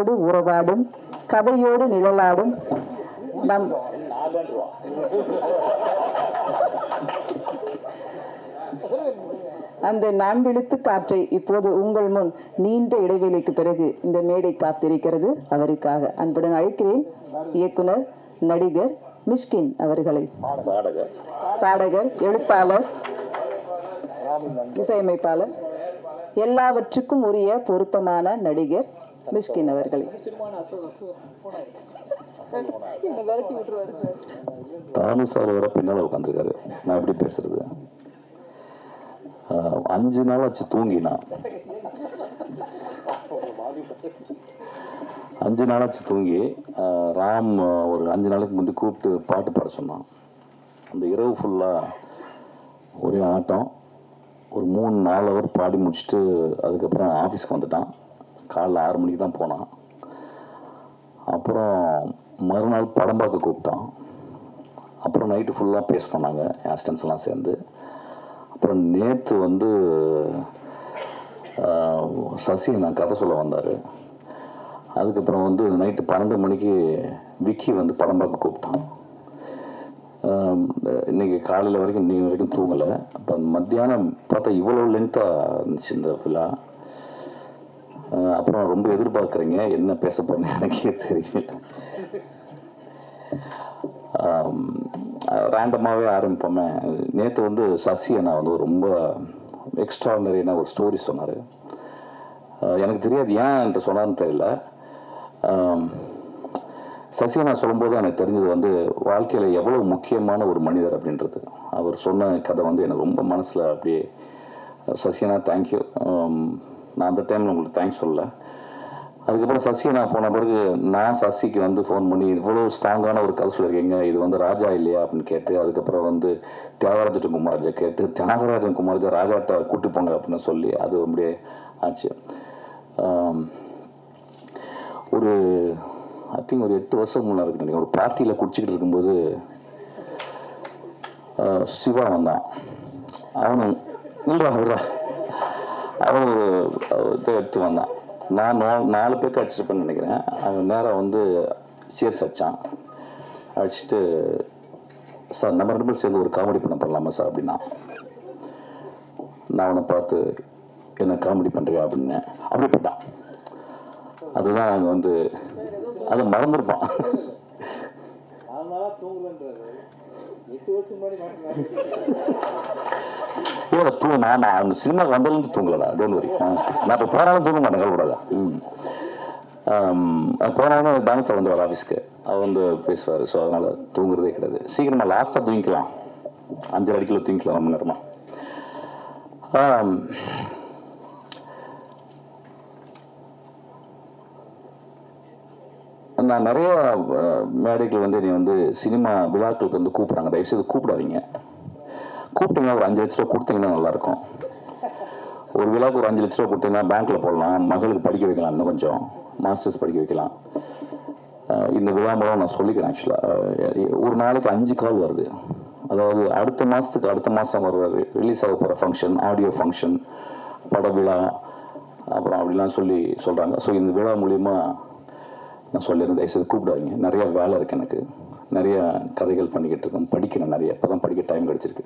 கதையோடு உறவாடும் கதையோடு நிழலாடும். நம் அந்த நான்கெழுத்து காற்றை இப்போது உங்கள் முன் நீண்ட இடைவேளைக்கு பிறகு இந்த மேடை காத்திருக்கிறது. அவருக்காக அன்புடன் அழைக்கிறேன் இயக்குனர் நடிகர் மிஷ்கின் அவர்களை. பாடகர் பாடகர் எழுத்தாளர் இசையமைப்பாளர் எல்லாவற்றுக்கும் உரிய பொருத்தமான நடிகர் மிஷ்கின் அவர்களை தானு சார் வர பின்னால் உட்காந்துருக்காரு நான் எப்படி பேசுறது? அஞ்சு நாள் ஆச்சு தூங்கினா. அஞ்சு நாளாச்சு தூங்கி ராம் ஒரு அஞ்சு நாளைக்கு முந்தி கூப்பிட்டு பாட்டு பாட சொன்னான். அந்த இரவு ஃபுல்லாக ஒரே ஆட்டம். ஒரு மூணு நாலு ஹவர் பாடி முடிச்சுட்டு அதுக்கப்புறம் ஆஃபீஸ்க்கு வந்துட்டான். காலைல ஆறு மணிக்கு தான் போனான். அப்புறம் மறுநாள் படம் பார்க்க கூப்பிட்டான். அப்புறம் நைட்டு ஃபுல்லாக பேசினோம் நாங்கள் ஆஸ்டன்ஸ் எல்லாம் சேர்ந்து. அப்புறம் நேற்று வந்து சசி நான் கதை சொல்ல வந்தார். அதுக்கப்புறம் வந்து நைட்டு பன்னெண்டு மணிக்கு விக்கி வந்து படம் பார்க்க கூப்பிட்டான். இன்றைக்கி இன்னைக்கு காலையில் வரைக்கும் இன்னைக்கு வரைக்கும் தூங்கலை. அப்போ மத்தியானம் பார்த்தா இவ்வளோ லென்த்தாக இருந்துச்சு இந்த விழா அப்புறம் ரொம்ப எதிர்பார்க்குறீங்க. என்ன பேச போறேன்னு எனக்கே தெரியல. ரேண்டமாகவே ஆரம்பிப்போமே. நேற்று வந்து சசி அண்ணா வந்து ரொம்ப எக்ஸ்ட்ரானரியான ஒரு ஸ்டோரி சொன்னார். எனக்கு தெரியாது ஏன் என்கிட்ட சொன்னார்னு தெரியல. சசி அண்ணா சொல்லும்போது எனக்கு தெரிஞ்சது வந்து வாழ்க்கையில் எவ்வளோ முக்கியமான ஒரு மனிதர் அப்படின்றது. அவர் சொன்ன கதை வந்து எனக்கு ரொம்ப மனசில் அப்படியே சசியனா தேங்க்யூ நான் அந்த டைமில் உங்களுக்கு தேங்க்ஸ் சொல்ல அதுக்கப்புறம் சசி நான் போன பிறகு நான் சசிக்கு வந்து ஃபோன் பண்ணி இவ்வளோ ஸ்ட்ராங்கான ஒரு கதை சொல்லியிருக்கீங்க இது வந்து ராஜா இல்லையா? அப்படின்னு கேட்டு அதுக்கப்புறம் வந்து தியாகராஜன் குமாரஜா கேட்டு தியாகராஜன் குமாரஜா ராஜாட்ட கூட்டி போங்க அப்படின்னு சொல்லி அது அப்படியே ஆச்சு. ஒரு ஐ திங்க் ஒரு எட்டு வருஷம் முன்னாடி இருக்கு ஒரு பார்ட்டியில் குடிச்சிக்கிட்டு இருக்கும்போது சிவா வந்தான். அவனும் இல்லைடா அவன் ஒரு இதை எடுத்து வந்தான். நான் நோ- நாலு பேருக்கு அடிச்சிருப்பேன்னு நினைக்கிறேன். அவன் நேராக வந்து சேர்ஸ் அடிச்சான் அடிச்சுட்டு சார் நம்ம ரெண்டு பேரும் சேர்ந்து ஒரு காமெடி பண்ண பண்ணலாமா சார் அப்படின்னா? நான் அவனை பார்த்து என்ன காமெடி பண்ணுறியா அப்படின்னேன் அப்படிப்பட்டான் அதுதான் அவன் வந்து அதை மறந்துருப்பான். ஏன் தூங்க நான் நான் சினிமாவுக்கு வந்ததுலேருந்து தூங்கலடா டோன்ட் வரி நான் இப்போ போனாலும் தூங்க மாட்டேன் கவலைப்படாத ம். போனாலும் டான்ஸர் வந்து வர ஆஃபீஸ்க்கு அவர் வந்து பேசுவார் ஸோ அதனால் தூங்குறதே கிடையாது. சீக்கிரமாக லாஸ்ட்டாக தூங்கிக்கலாம். அஞ்சரை அடிக்கில் தூங்கிக்கலாம் ரொம்ப நேரமாக நான் நிறைய மேடைகள் வந்து நீ வந்து சினிமா விழாக்களுக்கு வந்து கூப்பிட்றாங்க. தயவுசெய்து கூப்பிடாதீங்க. கூப்பிட்டீங்கன்னா ஒரு அஞ்சு லட்ச ரூபா கொடுத்தீங்கன்னா நல்லாயிருக்கும். ஒரு விழாவுக்கு ஒரு அஞ்சு லட்ச ரூபா கொடுத்தீங்கன்னா பேங்க்கில் போடலாம். மகளுக்கு படிக்க வைக்கலாம் இன்னும் கொஞ்சம். மாஸ்டர்ஸ் படிக்க வைக்கலாம். இந்த விழா மூலம் நான் சொல்லிக்கிறேன் ஆக்சுவலாக ஒரு நாளைக்கு அஞ்சு கால் வருது. அதாவது அடுத்த மாதத்துக்கு அடுத்த மாதம் வர ரிலீஸ் ஆக போகிற ஃபங்க்ஷன் ஆடியோ ஃபங்க்ஷன் பட விழா அப்புறம் அப்படிலாம் சொல்லி சொல்கிறாங்க ஸோ இந்த விழா மூலிமா நான் சொல்லியிருந்தேன் தயவுசெய்து கூப்பிடாதீங்க. நிறைய வேலை இருக்குது எனக்கு. நிறைய கதைகள் பண்ணிக்கிட்டு இருக்கேன் படிக்கிறேன் நிறைய. இப்போ தான் படிக்க டைம் கிடச்சிருக்கு.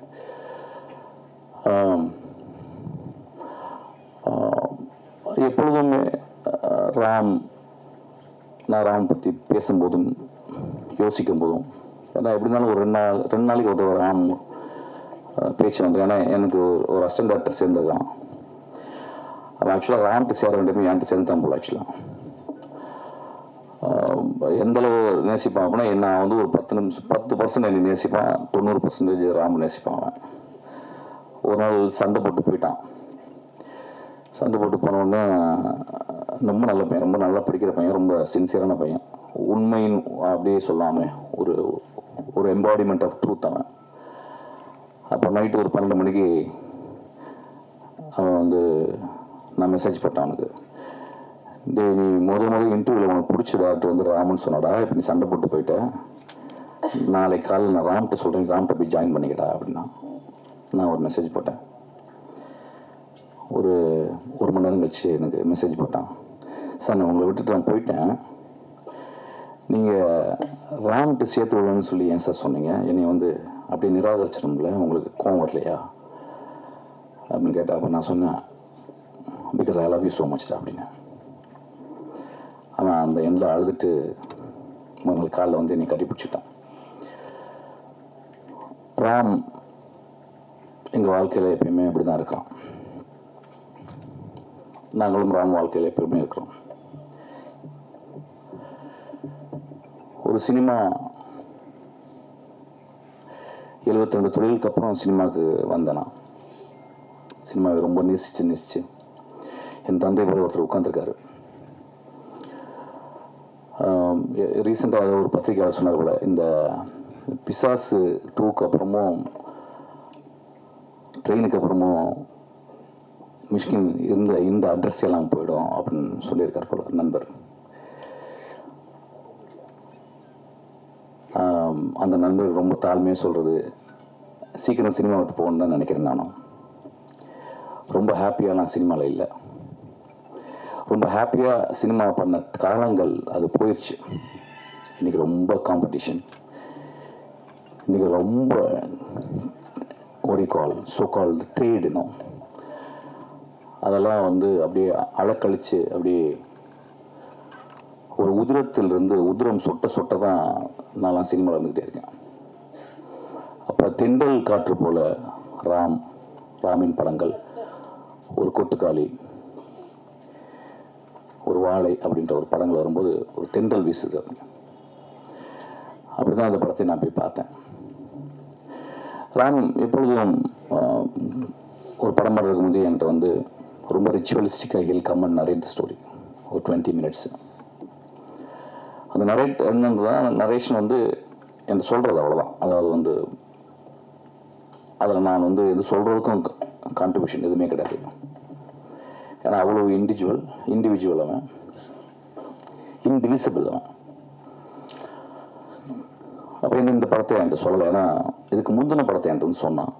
எப்பொழுதுமே ராம் நான் ராம் பற்றி பேசும்போதும் யோசிக்கும் போதும் ஏன்னா எப்படி இருந்தாலும் ஒரு ரெண்டு நாள் ரெண்டு நாளைக்கு ஒரு ராம் பேச்சு வந்து ஏன்னா எனக்கு ஒரு- ஒரு அசிஸ்டன்ட் டாக்டர் சேர்ந்துருக்கான் அவன் ஆக்சுவலாக ராம்கிட்ட சேர வேண்டியது என்கிட்ட சேர்ந்து தான் போல ஆக்சுவலாக எந்த அளவு நேசிப்பான் அப்படின்னா என்ன வந்து ஒரு பத்து நிமிஷம் பத்து பர்சன்ட் என்னை நேசிப்பான் தொண்ணூறு பர்சன்டேஜ் ராம் நேசிப்பான் அவன். ஒரு நாள் சண்டை போட்டு போயிட்டான். சண்டை போட்டு போனோடனே ரொம்ப நல்ல பையன் ரொம்ப நல்லா படிக்கிற பையன் ரொம்ப சின்சியரான பையன். உண்மையின் அப்படியே சொல்லாமல் ஒரு ஒரு எம்பாடிமெண்ட் ஆஃப் ட்ரூத் அவன். அப்போ நைட்டு ஒரு பன்னெண்டு மணிக்கு அவன் வந்து நான் மெசேஜ் போட்டான் அவனுக்கு. டேய் நீ முத முதல் இன்டர்வியூவில் உனக்கு பிடிச்ச டாக்டர் வந்து ராமன் சொன்னடா இப்போ நீ சண்டை போட்டு போயிட்டேன் நாளைக்கு காலையில் நான் ராம்கிட்ட சொல்கிறேன் ராம்கிட்ட போய் ஜாயின் பண்ணிக்கிட்டா அப்படின்னா. நான் ஒரு மெசேஜ் போட்டேன். ஒரு ஒரு மணி நேரம் கழிச்சு எனக்கு மெசேஜ் போட்டான். சார் நான் உங்களை விட்டுட்டு நான் போயிட்டேன். நீங்கள் ராம்கிட்ட சேர்த்து விடணும்னு சொல்லி ஏன் சார் சொன்னீங்க? என்னை வந்து அப்படியே நிராகரிச்சிடும்ல உங்களுக்கு கோவம் வரலையா? அப்படின்னு கேட்டால் அப்போ நான் சொன்னேன் because I love you so much அப்படின்னு ஆனால் அந்த எண்ணில் அழுதுட்டு முதல் காலில் வந்து என்னை கட்டி பிடிச்சிட்டான் ராம் எங்கள் வாழ்க்கையில் எப்பயுமே இப்படி தான் இருக்கிறோம் நாங்களும் ராம் வாழ்க்கையில் எப்பயுமே இருக்கிறோம். ஒரு சினிமா எழுபத்தி ரெண்டு தொழிலுக்கு அப்புறம் சினிமாவுக்கு வந்தேனா. நான் சினிமாவை ரொம்ப நேசித்து நேசித்து என் தந்தை போல ஒருத்தர் உட்காந்துருக்காரு ரீசெண்டாக ஒரு பத்திரிகையாளர் சொன்னார் கூட இந்த பிசாசு டூக்கு அப்புறமும் ட்ரெயினுக்கு அப்புறமும் மிஷ்கின் இருந்த இந்த அட்ரஸ் எல்லாம் போயிடும் அப்படின்னு சொல்லியிருக்கார் போல நண்பர். அந்த நண்பர் ரொம்ப தாழ்மையாக சொல்கிறது சீக்கிரம் சினிமா விட்டு போகணுன்னு தான் நினைக்கிறேன் நானும். ரொம்ப ஹாப்பியாக நான் சினிமாவில் இல்லை. ரொம்ப ஹாப்பியாக சினிமா பண்ண காலங்கள் அது போயிடுச்சு இன்றைக்கி ரொம்ப காம்படிஷன் இன்றைக்கி ரொம்ப கால் சோக்கால் கால் அதெல்லாம் வந்து அப்படியே அழக்கழிச்சு அப்படியே ஒரு உதிரத்திலிருந்து உதிரம் சொட்ட சொட்ட தான் நான்லாம் சினிமாவில் இருந்துக்கிட்டே இருக்கேன். அப்போ தென்றல் காற்று போல ராம் ராமின் படங்கள் ஒரு கொட்டுக்காளி ஒரு வாழை அப்படின்ற ஒரு படங்கள் வரும்போது ஒரு தென்றல் வீசுது அப்படி தான் அந்த படத்தை நான் போய் பார்த்தேன். ராம் எப்பொழுதும் ஒரு படம் பண்ணுறதுக்கு முந்தைய என்கிட்ட வந்து ரொம்ப ரிச்சுவலிஸ்டிக்காக he'll come and narrate story ஒரு டுவெண்ட்டி மினிட்ஸ் அந்த நரேட் என்னன்றதான் நரேஷன் வந்து என்ன சொல்கிறது அவ்வளோதான் அதாவது வந்து அதில் நான் வந்து எது சொல்கிறதுக்கும் கான்ட்ரிபியூஷன் எதுவுமே கிடையாது. ஏன்னா அவ்வளோ இண்டிவிஜுவல் இண்டிவிஜுவல் அவன். இன்டிவிசிபிள் அவன். அப்போ இந்த படத்தை என்கிட்ட சொல்லலை. ஏன்னா இதுக்கு முந்தின படத்தை என்கிட்ட வந்து சொன்னான்.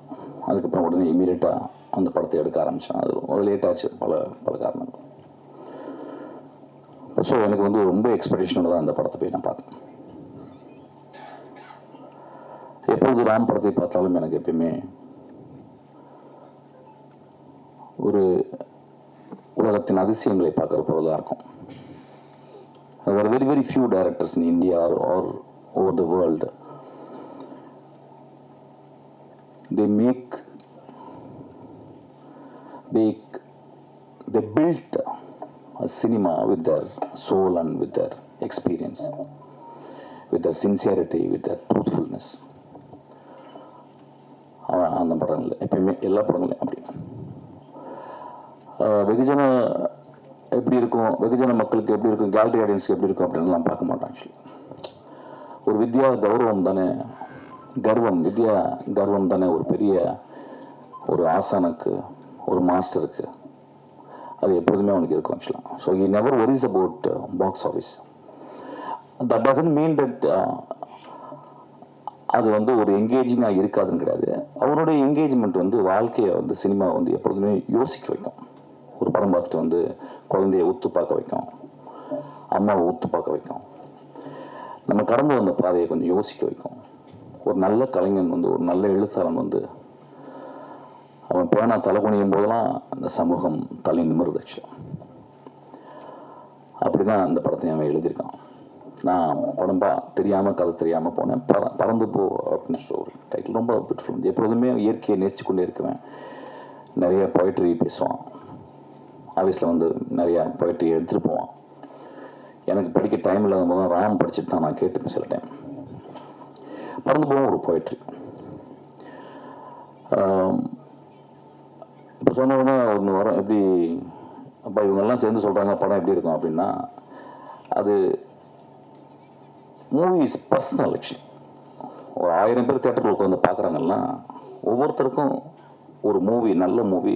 அதுக்கப்புறம் உடனே இமீடியட்டாக அந்த படத்தை எடுக்க ஆரம்பித்தான் அது ஒரு லேட் ஆச்சு. பல பல காரணங்கள். ஸோ எனக்கு வந்து ரொம்ப எக்ஸ்பெக்டேஷனோட தான் அந்த படத்தை போய் நான் பார்த்தேன். எப்பொழுது ராம் படத்தை பார்த்தாலும் எனக்கு எப்பயுமே ஒரு உலகத்தின் அதிசயங்களை பார்க்குற போல இருக்கும் there are very very few directors in India or, or over the world they make they they built a cinema with their soul and with their experience with their sincerity with their truthfulness அவன் அந்த படங்கள் எப்பயுமே எல்லா படங்களையும் அப்படி ஆஹ் வெகுஜன எப்படி இருக்கும்? வெகுஜன மக்களுக்கு எப்படி இருக்கும்? கேலரி ஆடியன்ஸ் எப்படி இருக்கும் அப்படின்லாம் பார்க்க மாட்டோம் ஆக்சுவலி ஒரு வித்யா கௌரவம் தானே? கர்வம் வித்யா கர்வம் தானே ஒரு பெரிய ஒரு ஆசானுக்கு ஒரு மாஸ்டருக்கு. அது எப்பொழுதுமே அவனுக்கு இருக்கும் ஆக்சுவலாக so he never worries about box office that doesn't mean that அது வந்து ஒரு என்கேஜிங்காக இருக்காதுன்னு கிடையாது. அவருடைய என்கேஜ்மெண்ட் வந்து வாழ்க்கையை வந்து சினிமா வந்து எப்பொழுதுமே யோசிக்க வைக்கும். ஒரு படம் பார்த்துட்டு வந்து குழந்தைய உத்து பார்க்க வைக்கும். அம்மாவை ஒத்து பார்க்க வைக்கும். நம்ம கடந்து வந்த பாதையை கொஞ்சம் யோசிக்க வைக்கும். ஒரு நல்ல கலைஞன் வந்து ஒரு நல்ல எழுத்தாளன் வந்து அவன் பேனா தலை குனியும் போதெல்லாம் அந்த சமூகம் தலை நிமிர்ந்துச்சு ஆக்சுவலாக அப்படி தான் அந்த படத்தை அவன் எழுதியிருக்கான். நான் படம் பா தெரியாமல் கதை தெரியாமல் போனேன். பற பறந்து போ அப்படின்னு ஒரு டைட்டில் ரொம்ப பியூட்டிஃபுல் எப்பொழுதுமே இயற்கையை நேசித்து கொண்டே இருக்குவேன். நிறைய பொய்ட்ரி பேசுவான். ஆஃபீஸில் வந்து நிறையா போய்ட்ரி எடுத்துகிட்டு போவான். எனக்கு படிக்க டைம் இல்லாத போது ராம் படிச்சுட்டு தான் நான் கேட்டுப்பேன் சில டைம் பறந்து போவோம் ஒரு போய்ட்ரி இப்போ சொன்ன உடனே ஒன்று வரும். எப்படி அப்பா இவங்கெல்லாம் சேர்ந்து சொல்கிறாங்க படம் எப்படி இருக்கும் அப்படின்னா அது மூவி இஸ் பர்சனல் ஆக்சுவலி ஒரு ஆயிரம் பேர் தேட்டரில் உட்காந்து பார்க்குறாங்கன்னா ஒவ்வொருத்தருக்கும் ஒரு மூவி நல்ல movie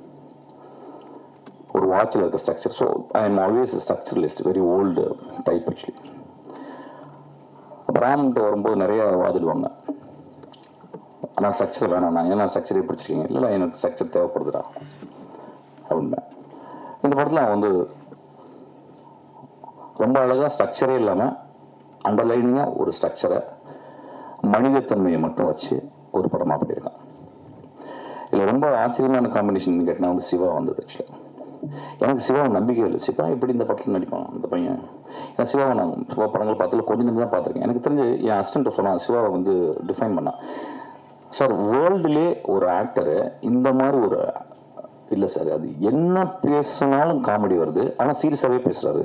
ஒரு வாட்சில் இருக்க structure so I am always structuralist very old type actually அப்போ ராம்கிட்ட வரும்போது நிறைய வாதிடுவாங்க. ஆனால் ஸ்ட்ரக்சர் வேணாம் நான். ஏன்னா ஸ்ட்ரக்சரே பிடிச்சிருக்கீங்க. இல்லை எனக்கு ஸ்ட்ரக்சர் தேவைப்படுதுடா. அப்படின்பேன் இந்த படத்தில் அவன் வந்து ரொம்ப அழகாக ஸ்ட்ரக்சரே இல்லாமல் அண்டர்லைனிங்காக ஒரு ஸ்ட்ரக்சரை மனிதத்தன்மையை மட்டும் வச்சு ஒரு படமாக பண்ணியிருக்கான். இதில் ரொம்ப ஆச்சரியமான காம்பினேஷன் கேட்டால் வந்து சிவா வந்தது ஆக்சுவலாக எனக்கு சிவாவை நம்பிக்கை இல்லை. சிவா எப்படி இந்த படத்தில் நடிப்பான் அந்த பையன்? ஏன்னா சிவாவை நான் சிவா படங்கள் பார்த்ததில் கொஞ்சம் கொஞ்சம் தான் பார்த்துருக்கேன். எனக்கு தெரிஞ்சு என் அசிஸ்டன்ட் சொன்னான் சிவாவை வந்து டிஃபைன் பண்ணான் சார் வேர்ல்டுலே ஒரு ஆக்டரு இந்த மாதிரி ஒரு இல்லை சார் அது என்ன பேசினாலும் காமெடி வருது ஆனால் சீரியஸாகவே பேசுகிறாரு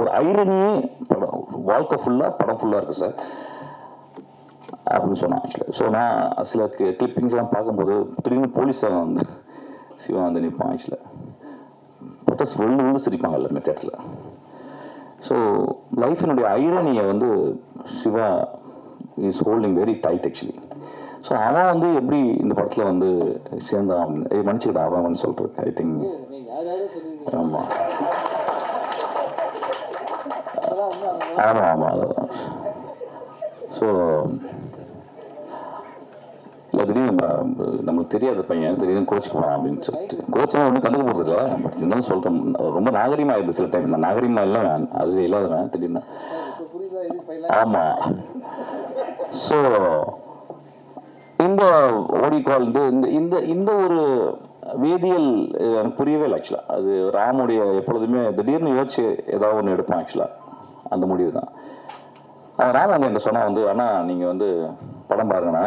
ஒரு ஐரனியே படம் வாழ்க்கை ஃபுல்லாக படம் ஃபுல்லாக இருக்குது சார் அப்படின்னு சொன்னான் ஆக்சுவலாக ஸோ நான் சில கிளிப்பிங்ஸ்லாம் பார்க்கும்போது திடீர்னு போலீஸாக வந்து சிவா வந்து நிற்பான் ஆக்சுவலாக பார்த்தா விழுந்து விழுந்து சிரிப்பாங்க எல்லாருமே தேட்டரில் ஸோ லைஃபினுடைய ஐரனியை வந்து Siva is holding very tight actually so அவன் வந்து எப்படி இந்த படத்தில் வந்து சேர்ந்தான் அப்படின்னு மன்னிச்சுக்கிட்ட அவன் சொல்கிறேன் ஐ திங்க் ஆமாம் ஆமாம் ஆமாம் அதுதான் ஸோ இல்லை திடீர்னு நம்ம- நம்மளுக்கு தெரியாத பையன் திடீர்னு கோச்சுக்கு போகலாம் அப்படின்னு சொல்லிட்டு கோச்செல்லாம் ஒன்றும் கண்டுக்க போகிறது இல்லை பட் இருந்தாலும் சொல்கிறேன் ரொம்ப நாகரிகமாக ஆயிடுது சில டைம் நான் நாகரிகமாக இல்லை நான் அது இல்லாதவன் திடீர்னு. ஆமாம் ஸோ இந்த ஓடி கால் இந்த இந்த இந்த இந்த ஒரு வேதியியல் எனக்கு புரியவே இல்லை ஆக்சுவலாக அது ராமுடைய எப்பொழுதுமே திடீர்னு யோசிச்சு ஏதாவது ஒன்று எடுப்பான் ஆக்சுவலாக அந்த முடிவு தான் ராம் வந்து என்கிட்ட சொன்னால் வந்து ஆனால் நீங்கள் வந்து படம் பாருங்கண்ணா.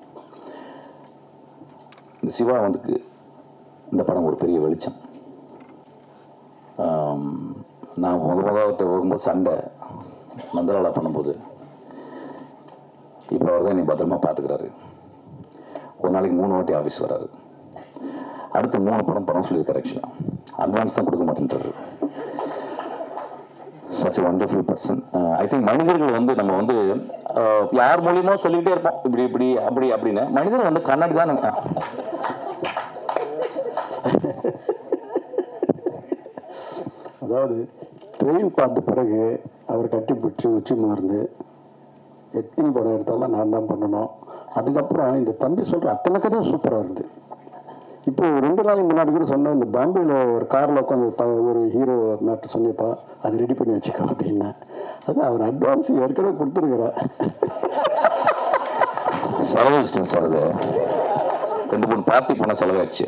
சிவா வந்துக்கு இந்த படம் ஒரு பெரிய வெளிச்சம். நான் முத முதல்ல போகும்போது சண்டை மந்திராலா பண்ணும்போது இப்போ அவர் தான் நீ பத்திரமா பார்த்துக்கிறாரு ஒரு நாளைக்கு மூணு வாட்டி ஆஃபீஸ் வராரு. அடுத்து மூணு படம் படம் சொல்லியிருக்காரு ஆக்சுவலாக அட்வான்ஸ் தான் கொடுக்க மாட்டேன்றாரு. Such wonderful person I think மனிதர்கள் வந்து நம்ம வந்து uh, யார் மூலியமோ சொல்லிக்கிட்டே இருப்போம். இப்படி இப்படி அப்படி அப்படின்னு. மனிதர்கள் வந்து கண்ணாடி தான் அதாவது ட்ரெயின் பார்த்த பிறகு அவர் கட்டி பிடிச்சி உச்சி மாறுந்து எத்தனை படம் எடுத்தாலும் நான் தான் பண்ணணும். அதுக்கப்புறம் இந்த தம்பி சொல்கிற அத்தனை கதையும் சூப்பராக இருந்தது. இப்போ ரெண்டு நாளைக்கு முன்னாடி கூட சொன்னேன் இந்த பாம்பேயில் ஒரு காரில் உட்காந்து ப ஒரு ஹீரோ மேட்ரு சொன்னிப்பா அது ரெடி பண்ணி வச்சுக்கோ அப்படின்னா. அதான் அவர் அட்வான்ஸ் ஏற்கனவே கொடுத்துருக்குறேன் செலவழிச்சிட்டேன் சார் அது ரெண்டு மூணு பார்ட்டி பண்ண செலவாயிடுச்சு.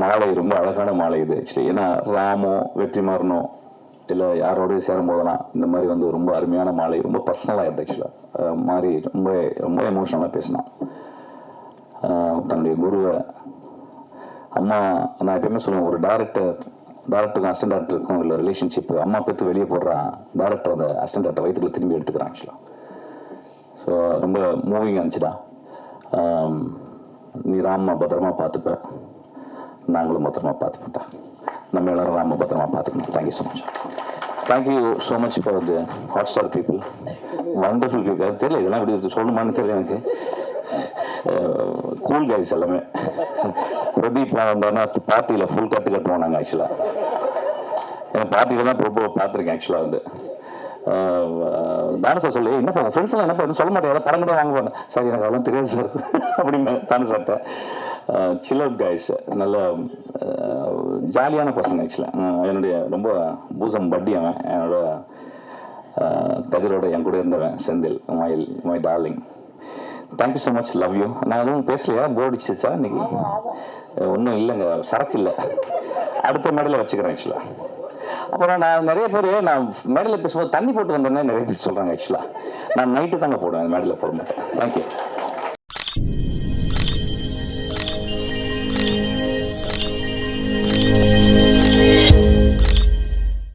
மாலை ரொம்ப அழகான மாலை இது ஆக்சுவலி ஏன்னா ராமோ வெற்றிமாறனோ இல்லை யாரோடய சேரும் இந்த மாதிரி வந்து ரொம்ப அருமையான மாலை ரொம்ப பர்சனலாக இருந்தது ஆக்சுவலாக மாதிரி ரொம்ப ரொம்ப எமோஷனலாக பேசினான். தன்னுடைய குருவை. அம்மா நான் எப்பயுமே சொல்லுவேன் ஒரு டேரக்டர் டேரக்டருக்கும் அசிஸ்டன்ட் டேரக்டருக்கும் இல்லை ரிலேஷன்ஷிப் அம்மா பேத்து வெளியே போடுறான் டேரக்டர் அந்த அசிஸ்டன்ட் டேரக்டர் வயிற்றுக்குள்ள திரும்பி எடுத்துக்கிறான் ஆக்சுவலாக ஸோ ரொம்ப மூவிங் இருந்துச்சுடா. நீ ராம பத்திரமா பார்த்துப்ப நாங்களும் பத்திரமா பார்த்துப்பட்டா நம்ம எல்லாரும் ராம பத்திரமா பார்த்துக்கணும். Thank you so much thank you so much for the Hotstar people wonderful people தெரியல இதெல்லாம் இப்படி சொல்லணுமான்னு தெரியல எனக்கு. Uh, கூல் கைஸ் எல்லாமே. பிரதீப்லாம் வந்தாருன்னா பார்ட்டியில் ஃபுல் கட்டு கட்டுவோம் நாங்கள் ஆக்சுவலாக என் பார்ட்டியில் தான் ரொம்ப பார்த்துருக்கேன் ஆக்சுவலாக வந்து. Uh, தானு சார் சொல்லி என்ன உங்கள் ஃப்ரெண்ட்ஸ் எல்லாம் என்னப்பா எதுவும் சொல்ல மாட்டேன் படம் கூட வாங்குவாங்க சார் எனக்கு அதெல்லாம் தெரியாது சார் அப்படின்னு தானு சார்ட்ட சில் அவுட் கைஸ் நல்ல ஜாலியான பர்சன் ஆக்சுவலாக என்னுடைய ரொம்ப பூசம் பட்டி அவன். என்னோட கதிரோட என் கூட இருந்தவன் Senthil my my darling thank you so much love you நான் எதுவும் பேசலையா? போர் அடிச்சிச்சா இன்னைக்கு? ஒன்றும் இல்லைங்க. சரக்கு இல்லை. அடுத்த மேடையில் வச்சுக்கிறேன் ஆக்சுவலாக அப்புறம் நான் நிறைய பேர் நான் மேடையில் பேசும்போது தண்ணி போட்டு வந்தேன்னே நிறைய பேர் சொல்கிறாங்க ஆக்சுவலாக நான் நைட்டு தாங்க போடுவேன் மேடையில் போட மாட்டேன். தேங்க்யூ